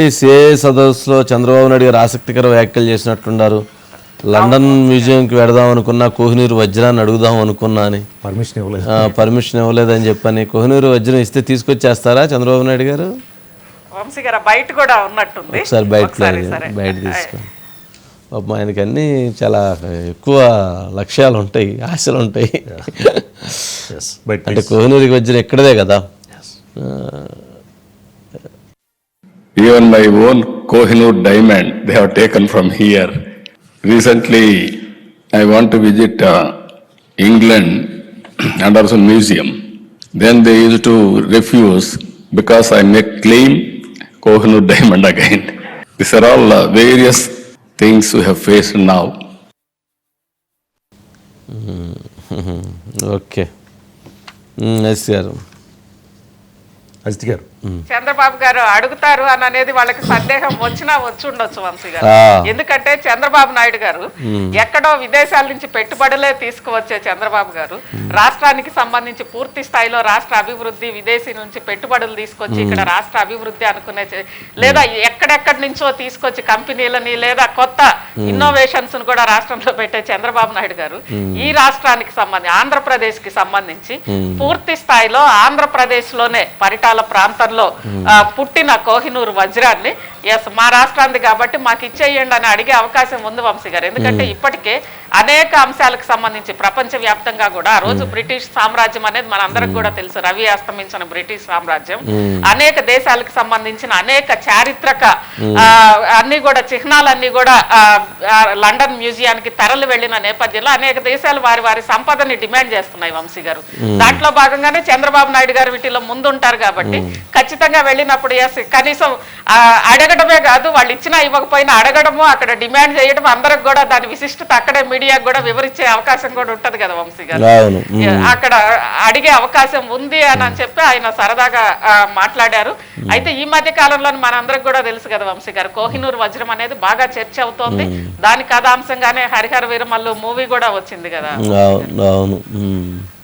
CA సదస్సులో చంద్రబాబు నాయుడు గారు ఆసక్తికర వ్యాఖ్యలు చేసినట్లున్నారు లండన్ మ్యూజియంకి వెడదాం అనుకున్నా కోహినూరు వజ్రాన్ని అడుగుదాం అనుకున్నా అని. పర్మిషన్ ఇవ్వలేదు. పర్మిషన్ ఇవ్వలేదని చెప్పని కోహినూరు వజ్రం ఇస్తే తీసుకొచ్చేస్తారా చంద్రబాబు నాయుడు గారు? బయట కూడా ఉన్నట్టుంది. ఒకసారి బయట బయట తీసుకొని పాపం ఆయనకి అన్నీ చాలా ఎక్కువ లక్ష్యాలు ఉంటాయి ఆశలు ఉంటాయి. అంటే కోహినూరికి వజ్రం ఎక్కడదే కదా. Even my own Kohinoor diamond, they have taken from here. Recently, I want to visit uh, England Anderson Museum. Then they used to refuse because I make claim Kohinoor diamond again. These are all uh, various things we have faced now. Okay S గారు అజిత్ గారు చంద్రబాబు గారు అడుగుతారు అని అనేది వాళ్ళకి సందేహం వచ్చినా వచ్చి ఉండొచ్చు వంశీ గారు. ఎందుకంటే చంద్రబాబు నాయుడు గారు ఎక్కడో విదేశాల నుంచి పెట్టుబడులే తీసుకువచ్చే చంద్రబాబు గారు. రాష్ట్రానికి సంబంధించి పూర్తి స్థాయిలో రాష్ట్ర అభివృద్ధి విదేశీ నుంచి పెట్టుబడులు తీసుకొచ్చి ఇక్కడ రాష్ట్ర అభివృద్ధి అనుకునే లేదా ఎక్కడెక్కడి నుంచో తీసుకొచ్చి కంపెనీలని లేదా కొత్త ఇన్నోవేషన్స్ కూడా రాష్ట్రంలో పెట్టే చంద్రబాబు నాయుడు గారు ఈ రాష్ట్రానికి సంబంధించి ఆంధ్రప్రదేశ్కి సంబంధించి పూర్తి స్థాయిలో ఆంధ్రప్రదేశ్లోనే పరిటాల ప్రాంతంలో ఆ, పుట్టిన కోహినూరు వజ్రాన్ని ఎస్ మా రాష్ట్రానికి కాబట్టి మాకు ఇచ్చేయండి అని అడిగే అవకాశం ఉంది వంశీ గారు. ఎందుకంటే ఇప్పటికే అనేక అంశాలకు సంబంధించి ప్రపంచ వ్యాప్తంగా కూడా ఆ రోజు బ్రిటిష్ సామ్రాజ్యం అనేది మనందరికి కూడా తెలుసు. రవి అస్తమించిన బ్రిటిష్ సామ్రాజ్యం. అనేక దేశాలకు సంబంధించిన అనేక చారిత్రక అన్ని కూడా చిహ్నాలన్నీ కూడా లండన్ మ్యూజియానికి తరలి వెళ్ళిన నేపథ్యంలో అనేక దేశాలు వారి వారి సంపదని డిమాండ్ చేస్తున్నాయి వంశీ గారు. దాంట్లో భాగంగానే చంద్రబాబు నాయుడు గారు వీటిలో ముందుంటారు కాబట్టి ఖచ్చితంగా వెళ్ళినప్పుడు ఎస్ కనీసం ఆ, అడగడమే కాదు వాళ్ళు ఇచ్చినా ఇవ్వకపోయినా అడగడము అక్కడ డిమాండ్ చేయడం అందరికి కూడా దాని విశిష్టత అక్కడే మీడియాకు కూడా వివరించే అవకాశం కూడా ఉంటది కదా వంశీ గారు. అక్కడ అడిగే అవకాశం ఉంది అని అని చెప్పి ఆయన సరదాగా మాట్లాడారు. అయితే ఈ మధ్య కాలంలో మనందరికి కూడా తెలుసు కదా వంశీ గారు కోహినూర్ వజ్రం అనేది బాగా చర్చ అవుతోంది. దాని కథాంశంగానే హరిహర వీరమల్లు మూవీ కూడా వచ్చింది కదా. అవును.